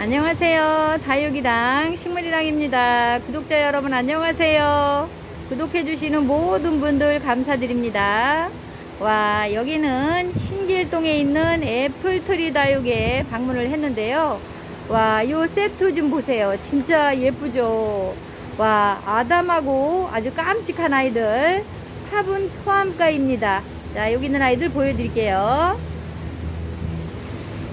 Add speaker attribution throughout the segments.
Speaker 1: 안녕하세요. 다육이당 식물이랑입니다. 구독자 여러분 안녕하세요. 구독해주시는 모든 분들 감사드립니다. 와, 여기는 신길동에 있는 애플트리 다육에 방문을 했는데요. 와, 요 세트 좀 보세요. 진짜 예쁘죠? 와, 아담하고 아주 깜찍한 아이들. 화분 포함가입니다. 자, 여기 있는 아이들 보여드릴게요.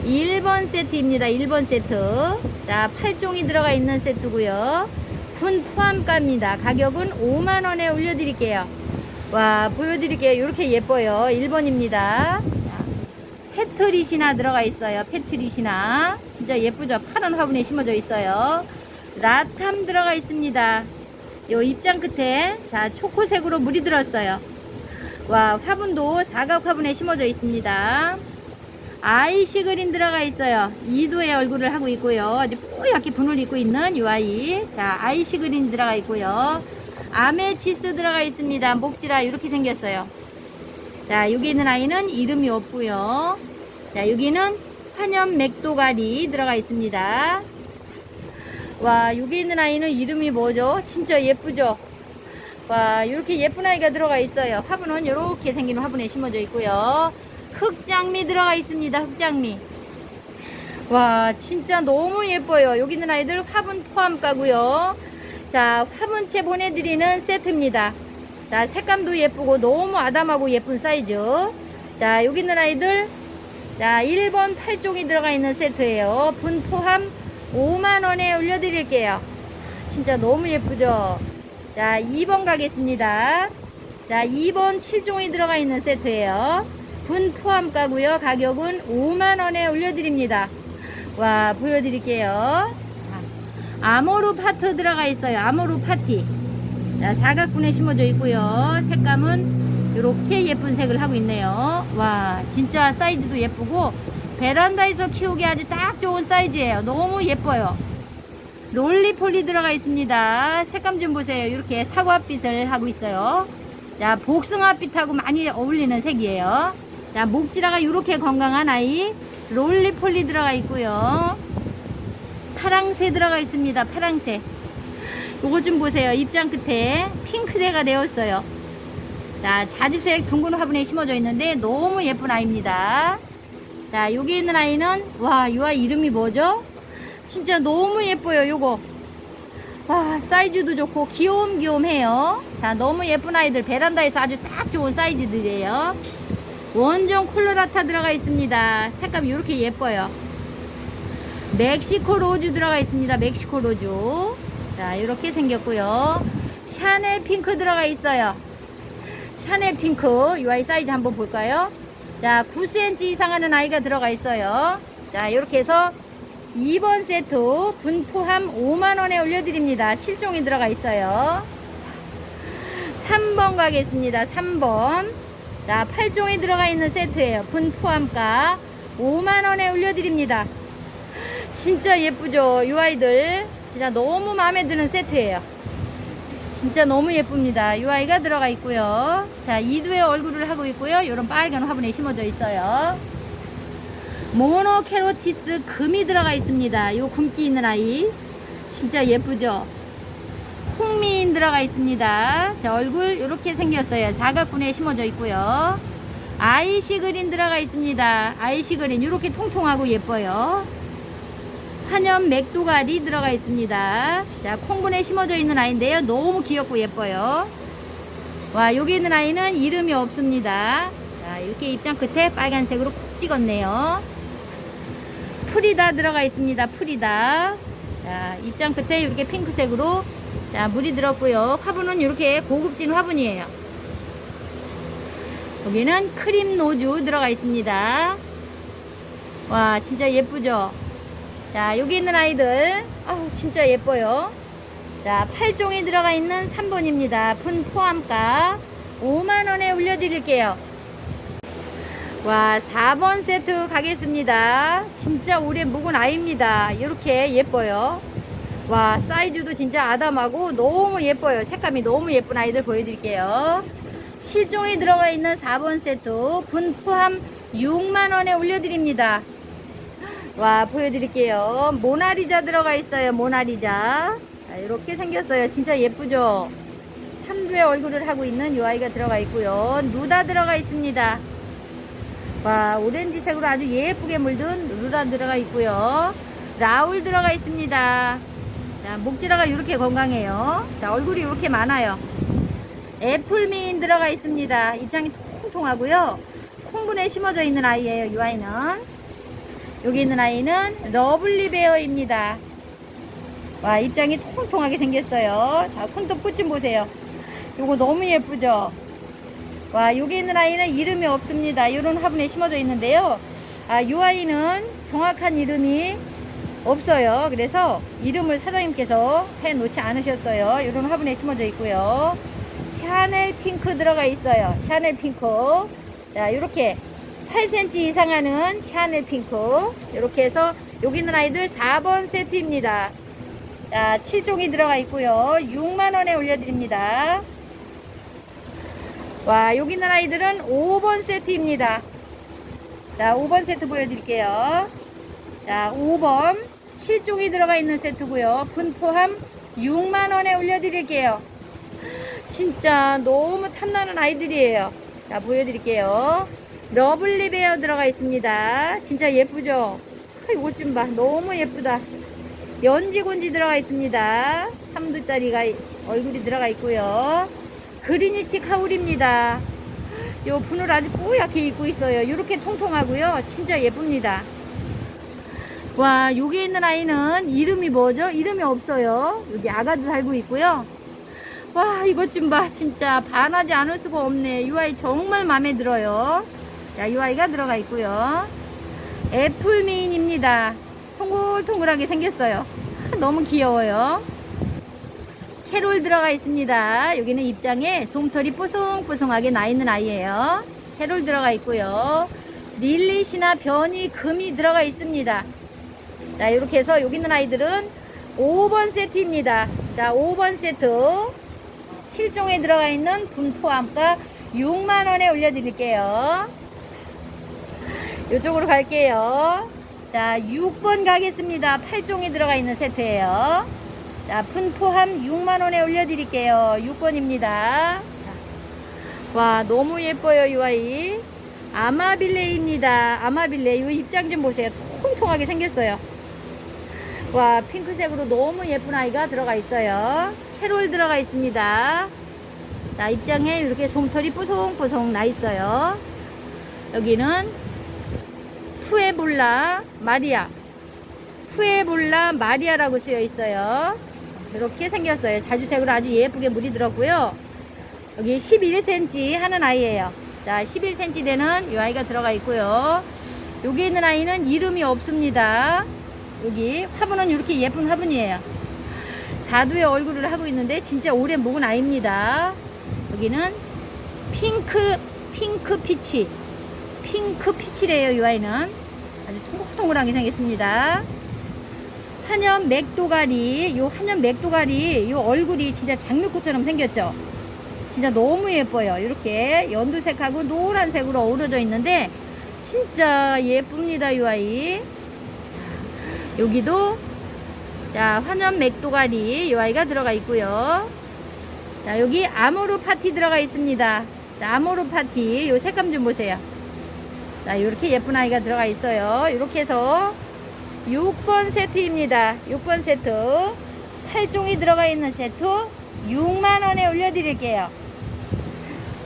Speaker 1: 1번 세트입니다. 1번 세트. 자, 8종이 들어가 있는 세트고요. 분 포함가입니다. 가격은 5만원에 올려드릴게요. 와, 보여드릴게요. 이렇게 예뻐요. 1번입니다. 페트리시나 들어가 있어요. 페트리시나. 진짜 예쁘죠? 파란 화분에 심어져 있어요. 라탐 들어가 있습니다. 요 입장 끝에 자 초코색으로 물이 들었어요. 와 화분도 사각 화분에 심어져 있습니다. 아이시 그린 들어가 있어요. 이도의 얼굴을 하고 있고요. 아주 뽀얗게 분을 입고 있는 이 아이. 자, 아이시 그린 들어가 있고요. 아메치스 들어가 있습니다. 목지라 이렇게 생겼어요. 자, 여기 있는 아이는 이름이 없고요. 자, 여기는 환연 맥도가리 들어가 있습니다. 와, 여기 있는 아이는 이름이 뭐죠? 진짜 예쁘죠? 와, 이렇게 예쁜 아이가 들어가 있어요. 화분은 이렇게 생긴 화분에 심어져 있고요. 흑장미 들어가 있습니다. 흑장미. 와, 진짜 너무 예뻐요. 여기 있는 아이들 화분 포함 가고요. 자, 화분채 보내드리는 세트입니다. 자, 색감도 예쁘고 너무 아담하고 예쁜 사이즈. 자, 여기 있는 아이들 자, 1번 8종이 들어가 있는 세트예요. 분 포함 5만원에 올려드릴게요. 진짜 너무 예쁘죠? 자, 2번 가겠습니다. 자, 2번 7종이 들어가 있는 세트예요. 분 포함 가고요. 가격은 5만원에 올려드립니다. 와, 보여드릴게요. 자, 아모르 파트 들어가 있어요. 아모르 파티. 자, 사각분에 심어져 있고요. 색감은 이렇게 예쁜 색을 하고 있네요. 와, 진짜 사이즈도 예쁘고 베란다에서 키우기 아주 딱 좋은 사이즈예요. 너무 예뻐요. 롤리폴리 들어가 있습니다. 색감 좀 보세요. 이렇게 사과빛을 하고 있어요. 자, 복숭아빛하고 많이 어울리는 색이에요. 자, 목지라가 이렇게 건강한 아이. 롤리폴리 들어가 있고요. 파랑새 들어가 있습니다. 파랑새. 요거 좀 보세요. 입장 끝에 핑크색가 되었어요. 자, 자주색 둥근 화분에 심어져 있는데 너무 예쁜 아이입니다. 자, 여기 있는 아이는 와, 이 아이 이름이 뭐죠? 진짜 너무 예뻐요, 요거. 와, 사이즈도 좋고 귀여움귀여움해요. 자, 너무 예쁜 아이들 베란다에서 아주 딱 좋은 사이즈들이에요. 원종 콜로라타 들어가 있습니다. 색감 이렇게 예뻐요. 멕시코 로즈 들어가 있습니다. 멕시코 로즈. 자, 이렇게 생겼고요. 샤넬 핑크 들어가 있어요. 샤넬 핑크. 이 아이 사이즈 한번 볼까요? 자, 9cm 이상 하는 아이가 들어가 있어요. 자, 이렇게 해서 2번 세트 분 포함 5만원에 올려드립니다. 7종이 들어가 있어요. 3번 가겠습니다. 3번. 자, 8종이 들어가 있는 세트예요. 분 포함가 5만원에 올려드립니다. 진짜 예쁘죠? 이 아이들. 진짜 너무 마음에 드는 세트예요. 진짜 너무 예쁩니다. 이 아이가 들어가 있고요. 자, 이두의 얼굴을 하고 있고요. 이런 빨간 화분에 심어져 있어요. 모노케로티스 금이 들어가 있습니다. 요 굶기 있는 아이. 진짜 예쁘죠? 홍미인 들어가 있습니다. 자, 얼굴 이렇게 생겼어요. 사각분에 심어져 있고요. 아이시 그린 들어가 있습니다. 아이시 그린 이렇게 통통하고 예뻐요. 한염 맥도가리 들어가 있습니다. 자, 콩분에 심어져 있는 아이인데요. 너무 귀엽고 예뻐요. 와, 여기 있는 아이는 이름이 없습니다. 자, 이렇게 입장 끝에 빨간색으로 콕 찍었네요. 프리다 들어가 있습니다. 프리다. 자, 입장 끝에 이렇게 핑크색으로 자, 물이 들었고요. 화분은 이렇게 고급진 화분이에요. 여기는 크림 노즈 들어가 있습니다. 와, 진짜 예쁘죠? 자, 여기 있는 아이들. 아우, 진짜 예뻐요. 자, 8종이 들어가 있는 3번입니다. 분 포함가 5만원에 올려드릴게요. 와, 4번 세트 가겠습니다. 진짜 올해 묵은 아이입니다. 이렇게 예뻐요. 와, 사이즈도 진짜 아담하고 너무 예뻐요. 색감이 너무 예쁜 아이들 보여드릴게요. 7종이 들어가 있는 4번 세트 분 포함 6만원에 올려드립니다. 와, 보여드릴게요. 모나리자 들어가 있어요. 모나리자. 자, 이렇게 생겼어요. 진짜 예쁘죠? 삼두의 얼굴을 하고 있는 이 아이가 들어가 있고요. 누다 들어가 있습니다. 와, 오렌지색으로 아주 예쁘게 물든 누다 들어가 있고요. 라울 들어가 있습니다. 자, 목지라가 이렇게 건강해요. 자, 얼굴이 이렇게 많아요. 애플민 들어가 있습니다. 입장이 통통하고요. 콩분에 심어져 있는 아이예요. 이 아이는. 여기 있는 아이는 러블리 베어입니다. 와, 입장이 통통하게 생겼어요. 자, 손톱 끝좀 보세요. 요거 너무 예쁘죠? 와, 여기 있는 아이는 이름이 없습니다. 이런 화분에 심어져 있는데요. 아, 이 아이는 정확한 이름이 없어요. 그래서 이름을 사장님께서 해 놓지 않으셨어요. 이런 화분에 심어져 있고요. 샤넬 핑크 들어가 있어요. 샤넬 핑크. 자, 이렇게 8cm 이상 하는 샤넬 핑크. 이렇게 해서 여기 있는 아이들 4번 세트입니다. 자, 7종이 들어가 있고요. 6만원에 올려드립니다. 와, 여기 있는 아이들은 5번 세트입니다. 자, 5번 세트 보여드릴게요. 자, 5번 7종이 들어가 있는 세트고요. 분 포함 6만원에 올려드릴게요. 진짜 너무 탐나는 아이들이에요. 자, 보여드릴게요. 러블리 베어 들어가 있습니다. 진짜 예쁘죠? 아, 이것 좀 봐. 너무 예쁘다. 연지곤지 들어가 있습니다. 3두짜리가 얼굴이 들어가 있고요. 그리니치 카울입니다. 요 분을 아주 뽀얗게 입고 있어요. 이렇게 통통하고요. 진짜 예쁩니다. 와, 여기 있는 아이는 이름이 뭐죠? 이름이 없어요. 여기 아가도 살고 있고요. 와, 이것 좀 봐. 진짜 반하지 않을 수가 없네. 이 아이 정말 마음에 들어요. 자, 이 아이가 들어가 있고요. 애플미인입니다. 통글통글하게 생겼어요. 너무 귀여워요. 캐롤 들어가 있습니다. 여기는 입장에 솜털이 뽀송뽀송하게 나 있는 아이예요. 캐롤 들어가 있고요. 릴릿이나 변이 금이 들어가 있습니다. 자, 이렇게 해서 여기 있는 아이들은 5번 세트입니다. 자, 5번 세트. 7종에 들어가 있는 분 포함가 6만원에 올려드릴게요. 이쪽으로 갈게요. 자, 6번 가겠습니다. 8종이 들어가 있는 세트예요. 자, 분 포함 6만원에 올려드릴게요. 6번입니다. 와, 너무 예뻐요, 이 아이. 아마빌레입니다. 아마빌레. 이 입장 좀 보세요. 통통하게 생겼어요. 와, 핑크색으로 너무 예쁜 아이가 들어가 있어요. 캐롤 들어가 있습니다. 자, 입장에 이렇게 솜털이 뽀송뽀송 나 있어요. 여기는 푸에볼라 마리아. 푸에볼라 마리아라고 쓰여 있어요. 이렇게 생겼어요. 자주색으로 아주 예쁘게 물이 들었고요. 여기 11cm 하는 아이예요. 자, 11cm 되는 이 아이가 들어가 있고요. 여기 있는 아이는 이름이 없습니다. 여기 화분은 이렇게 예쁜 화분이에요. 사두의 얼굴을 하고 있는데 진짜 오래 묵은 아이입니다. 여기는 핑크 핑크 피치 핑크 피치래요. 이 아이는 아주 통글통글하게 생겼습니다. 한연 맥도가리 요 한연 맥도가리 요 얼굴이 진짜 장미꽃처럼 생겼죠. 진짜 너무 예뻐요. 이렇게 연두색하고 노란색으로 어우러져 있는데 진짜 예쁩니다. 이 아이. 여기도 자 환연 맥도가리 이 아이가 들어가 있고요. 자 여기 아모르 파티 들어가 있습니다. 자, 아모르 파티 요 색감 좀 보세요. 자 이렇게 예쁜 아이가 들어가 있어요. 이렇게 해서 6번 세트입니다. 6번 세트 8종이 들어가 있는 세트 6만원에 올려드릴게요.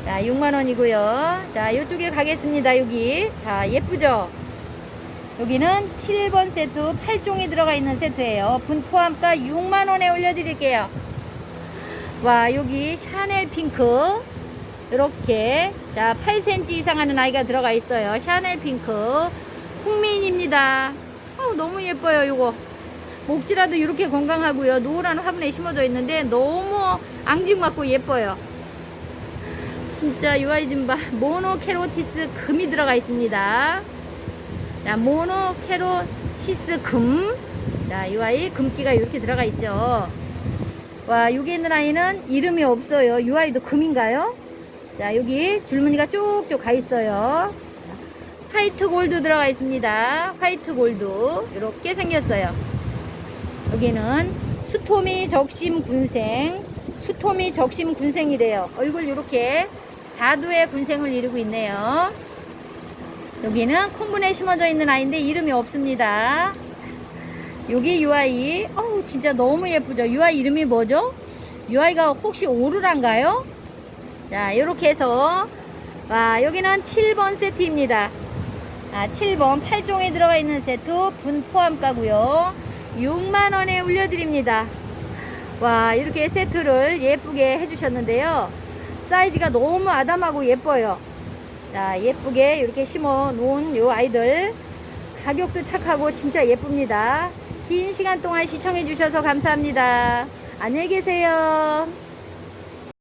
Speaker 1: 자 6만원이고요. 자 이쪽에 가겠습니다. 여기 자 예쁘죠? 여기는 7번 세트 8종이 들어가 있는 세트예요. 분 포함가 6만원에 올려드릴게요. 와 여기 샤넬 핑크 이렇게 자 8cm 이상 하는 아이가 들어가 있어요. 샤넬 핑크 국민입니다. 어우, 너무 예뻐요 이거 목지라도 이렇게 건강하고요. 노란 화분에 심어져 있는데 너무 앙증맞고 예뻐요. 진짜 이 아이 좀 봐. 모노케로티스 금이 들어가 있습니다. 자, 모노케로시스 금. 자, 이 아이 금기가 이렇게 들어가 있죠. 와, 여기 있는 아이는 이름이 없어요. 이 아이도 금인가요? 자, 여기 줄무늬가 쭉쭉 가 있어요. 화이트 골드 들어가 있습니다. 화이트 골드. 이렇게 생겼어요. 여기는 수토미 적심 군생. 수토미 적심 군생이래요. 얼굴 이렇게 4두의 군생을 이루고 있네요. 여기는 콩분에 심어져 있는 아이인데 이름이 없습니다. 여기 UI. 어우, 진짜 너무 예쁘죠? UI 이름이 뭐죠? UI가 혹시 오르란가요? 자, 이렇게 해서, 와, 여기는 7번 세트입니다. 아, 7번 8종에 들어가 있는 세트 분 포함가고요 6만원에 올려드립니다. 와, 이렇게 세트를 예쁘게 해주셨는데요. 사이즈가 너무 아담하고 예뻐요. 자, 예쁘게 이렇게 심어 놓은 요 아이들. 가격도 착하고 진짜 예쁩니다. 긴 시간 동안 시청해 주셔서 감사합니다. 안녕히 계세요.